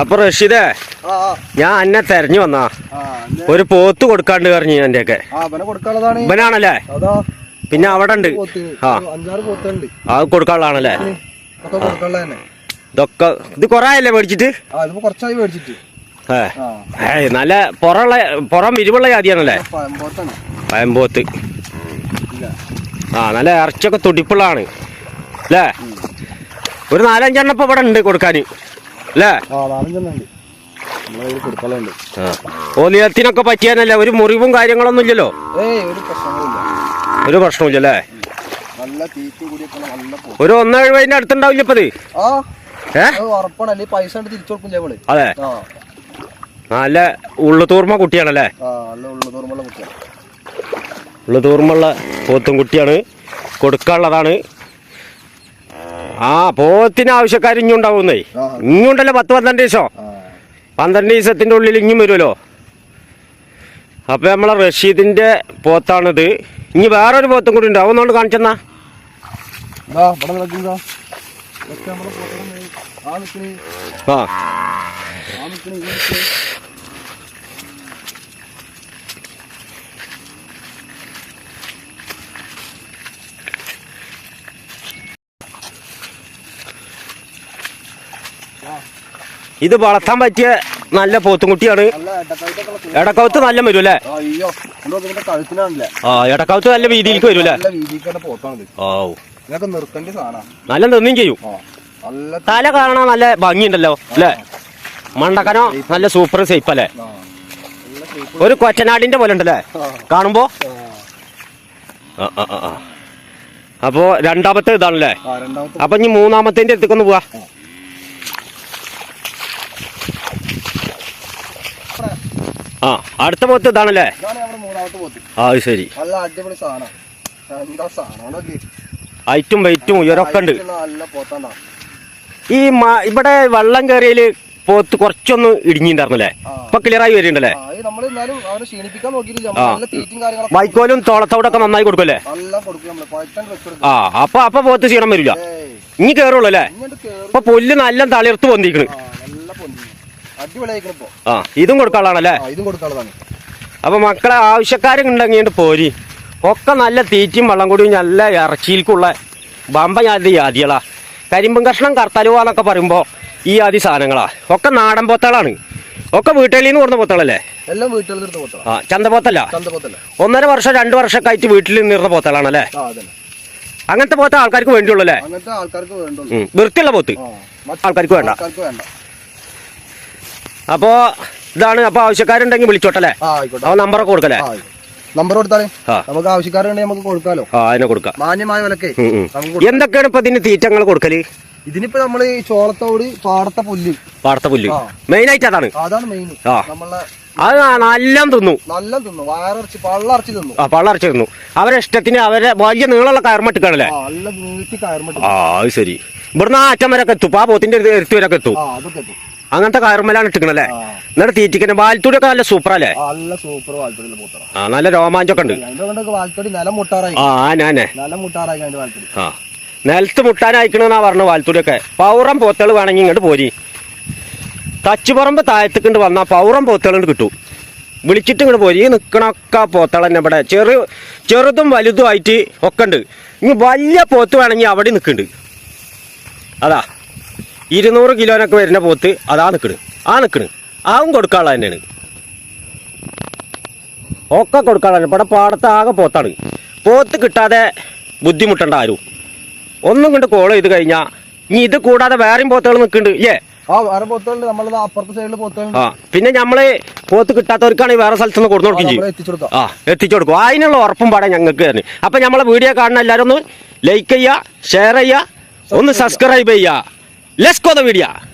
അപ്പൊ റഷീദേ ഞാൻ അന്നെ തെരഞ്ഞു വന്നാ. ഒരു പോത്ത് കൊടുക്കാണ്ട് പറഞ്ഞു എന്റെ ഒക്കെ ഇവനാണല്ലേ? പിന്നെ അവിടെ ഉണ്ട് ആ. അത് കൊടുക്കാനുള്ളതാണല്ലേ? ഇതൊക്കെ ഇത് കൊറേ ആയല്ലേ മേടിച്ചിട്ട്. ഏ. നല്ല പുറമുള്ള പുറം ഇരുവുള്ള ജാതിയാണല്ലേ? പയമ്പോത്ത് ആ നല്ല ഇറച്ചിയൊക്കെ തുടിപ്പുള്ളതാണ്. അല്ലേ? ഒരു നാലഞ്ചെണ്ണം ഇപ്പൊ ഇവിടെ ഉണ്ട് കൊടുക്കാൻ അല്ലേ ഓലിയത്തിനൊക്കെ പറ്റിയാനല്ലേ ഒരു മുറിവും കാര്യങ്ങളൊന്നും ഇല്ലല്ലോ ഒരു പ്രശ്നമില്ല അല്ലേ ഒരു ഒന്നെഴുപതിന്റെ അടുത്തുണ്ടാവില്ല ഇപ്പത്? അത് നല്ല ഉള്ളുതൂർമ കുട്ടിയാണല്ലേ? ആ നല്ല ഉള്ളു തോറുമുള്ള കുട്ടിയാണ് പോത്തും കുട്ടിയാണ്. കൊടുക്കാനുള്ളതാണ്. ആ പോത്തിന് ആവശ്യക്കാർ ഇഞ്ഞുണ്ടാവുന്നേ. ഇങ്ങുണ്ടല്ലോ പത്ത് പന്ത്രണ്ട് ദിവസം. പന്ത്രണ്ട് ദിവസത്തിന്റെ ഉള്ളിൽ ഇഞ്ഞും വരുമല്ലോ. അപ്പൊ നമ്മളെ റഷീദിന്റെ പോത്താണിത്. ഇനി വേറൊരു പോത്തും കൂടി ഉണ്ട്. അവന്നോണ്ട് കാണിച്ചെന്നാ. ആ നിൽക്കണേ ആ ആ നിൽക്കണേ ഈ നിൽക്കണേ ഇത് വളർത്താൻ പറ്റിയ നല്ല പോത്തുംകുട്ടിയാണ്. കുട്ടിയാണ് നല്ല വരുമല്ലേ നല്ല വരും അല്ലേ ആ, ഇടക്കൗത്ത് നല്ല വീതിയിലേക്ക് വരും അല്ലേ നല്ല വീതിക്കാണ് പോത്താണിത് ഓ നല്ല നിന്നും ചെയ്യും. നല്ല തല കാണാൻ നല്ല ഭംഗിയുണ്ടല്ലോ അല്ലേ? മണ്ടക്കനോ നല്ല സൂപ്പർ സേഫ് അല്ലേ. ഒരു കൊറ്റനാടിന്റെ പോലെ ഉണ്ടല്ലേ. കാണുമ്പോ. അപ്പോ രണ്ടാമത്തെ ഇതാണല്ലേ? അപ്പൊ ഇനി മൂന്നാമത്തെ അടുത്തേക്കൊന്ന് പോവാ. ആ അടുത്ത പോത്ത് ഇതാണല്ലേ? ആ അത് ശരി. നല്ല അടിപൊളി ഹൈറ്റും വെയിറ്റും ഉയരൊക്കെ ഉണ്ട്. ഈ ഇവിടെ വെള്ളം കയറിയിൽ പോത്ത് കുറച്ചൊന്ന് ഇടിഞ്ഞിണ്ടായിരുന്നല്ലേ ആ. ഇപ്പൊ ക്ലിയർ ആയി വരുന്നുണ്ടല്ലേ വൈക്കോലും തോളത്തോടൊക്കെ നന്നായി കൊടുക്കല്ലേ ആ അപ്പൊ അപ്പൊ പോത്ത് ക്ഷീണം വരില്ല. ഇനി കേറുള്ളൂ അല്ലേ? ഇപ്പൊ പുല്ല് നല്ല തളിർത്ത് പൊന്തിക്കണ്. ആ ഇതും കൊടുക്കാനുള്ളതാണല്ലേ? ഇതും കൊടുക്കാനുള്ളതാണ്. അപ്പൊ മക്കളെ ആവശ്യക്കാരുണ്ടെങ്കിൽ പോരി. ഒക്കെ നല്ല തീറ്റയും വെള്ളം കൂടിയും നല്ല ഇറച്ചിയിൽക്കുള്ള ബമ്പ ഞാതി ആദികളാ കരിമ്പും കഷ്ണം കർത്തലുവ എന്നൊക്കെ പറയുമ്പോ ഈ ആദി സാധനങ്ങളാ. ഒക്കെ നാടൻ പൊത്തളാണ് ഒക്കെ വീട്ടിൽ നിന്ന് കൊടുത്ത പൊത്തളല്ലേ എല്ലാം വീട്ടിൽ ആ ചന്തപോത്തല്ല ഒന്നര വർഷം രണ്ട് വർഷമൊക്കെ ആയിട്ട് വീട്ടിൽ നിന്നിരുന്ന അതന്നെ. അങ്ങനത്തെ പോത്ത ആൾക്കാർക്ക് വേണ്ടിയുള്ളൂ അല്ലേ. വൃത്തിയുള്ള പോത്ത്. ആൾക്കാർക്ക് വേണ്ട. അപ്പോ ഇതാണ് അപ്പൊ ആവശ്യക്കാരുണ്ടെങ്കിൽ വിളിച്ചോട്ടല്ലേ? അപ്പൊ നമ്പറൊക്കെ കൊടുക്കല്ലേ? നമ്പർ കൊടുത്താലേ? നമുക്ക് ആവശ്യക്കാരുണ്ടെങ്കിൽ നമുക്ക് കൊടുക്കാലോ? ആ അതിനെ കൊടുക്കാം. മാന്യമായ വിലക്കേ. എന്തൊക്കെയാണ് ഇപ്പൊ ഇതിന് തീറ്റങ്ങൾ കൊടുക്കൽ? ഇതിനിപ്പോ നമ്മൾ ഈ ചോളത്തോട് പാടത്തെ പുല്ല്. പാടത്ത പുല്ല്. മെയിൻ ആയിട്ട് അതാണ്? അതാണ് മെയിൻ നമ്മളെ അത് നല്ല തിന്നു. നല്ല തിന്നു. വയറച്ച് പള്ളറച്ച് തിന്നു. ആ പള്ളറച്ച് തിന്നു. അവരെ ഇഷ്ടത്തിന് അവരെ വലിയ നീളമുള്ള കയർമട്ടിക്കാണല്ലേ നല്ല നീട്ടി കയർമട്ടി ആ ശരി. ഇവിടുന്ന് ആ അറ്റം വരെ എത്തും. ആ പോത്തിന്റെ എരുത്ത് വരെ എത്തും. അതൊക്കെ എത്തും. അങ്ങനത്തെ കയറുമ്മലാണ് ഇട്ടിക്കണല്ലേ എന്നിട്ട് തീറ്റിക്കുന്ന നല്ല സൂപ്പറല്ലേ? ആ, നല്ല സൂപ്പർ അല്ലേ പോത്തറ ആ നല്ല രോമാഞ്ചൊക്കെ ഉണ്ട്. വാൽത്തടി നിലം മുട്ടാറായി. ആ ഞാനേ. നിലം മുട്ടാറായി അതിന്റെ വാൽത്തടി. ആ. നിലത്ത് മുട്ടാനായിക്കണെന്നാ പറഞ്ഞു വാൽത്തൂടിയൊക്കെ. പൗറം പോത്തുകൾ വേണമെങ്കിൽ ഇങ്ങോട്ട് പോരി. തച്ചുപറമ്പ് താഴത്തേക്കൊണ്ട് വന്നാൽ പൗറം പോത്തുകളുണ്ട് കിട്ടും. വിളിച്ചിട്ട് ഇങ്ങോട്ട് പോരി. നിൽക്കണൊക്കെ പോത്തകൾ തന്നെ ഇവിടെ. ചെറു ചെറുതും വലുതും ആയിട്ട് ഒക്കെ ഉണ്ട്. ഇനി വലിയ പോത്ത് വേണമെങ്കിൽ അവിടെ നിൽക്കുന്നുണ്ട്. അതാ. ഇരുന്നൂറ് കിലോനൊക്കെ വരുന്ന പോത്ത് അതാ നിൽക്കണ് ആ നിൽക്കണ് ആവും കൊടുക്കാനുള്ള തന്നെയാണ്. ഒക്കെ കൊടുക്കാനുള്ള ഇവിടെ പാടത്ത് ആകെ പോത്താണ്. പോത്ത് കിട്ടാതെ ബുദ്ധിമുട്ടണ്ട ആരും. ഒന്നും കൊണ്ട് കോൾ ചെയ്ത് കഴിഞ്ഞാൽ ഇനി ഇത് കൂടാതെ വേറെയും പോത്തുകൾ നിൽക്കുന്നുണ്ട് ഇല്ലേ? ആ വേറെ പോത്തുകളുണ്ട്. നമ്മളത് അപ്പുറത്തെ സൈഡിൽ പോത്തുകളുണ്ട്. ആ പിന്നെ നമ്മൾ പോത്ത് കിട്ടാത്തവർക്കാണെങ്കിൽ വേറെ സ്ഥലത്ത് നിന്ന് കൊടുത്തു കൊടുക്കുകയും ചെയ്യും. ആ എത്തിച്ചു കൊടുക്കും. അതിനുള്ള ഉറപ്പും പാടാൻ ഞങ്ങൾക്ക് തന്നെ. അപ്പൊ നമ്മളെ വീഡിയോ കാണുന്ന എല്ലാവരും ഒന്ന് ലൈക്ക് ചെയ്യുക ഷെയർ ചെയ്യുക ഒന്ന് സബ്സ്ക്രൈബ് ചെയ്യുക. Let's go the video.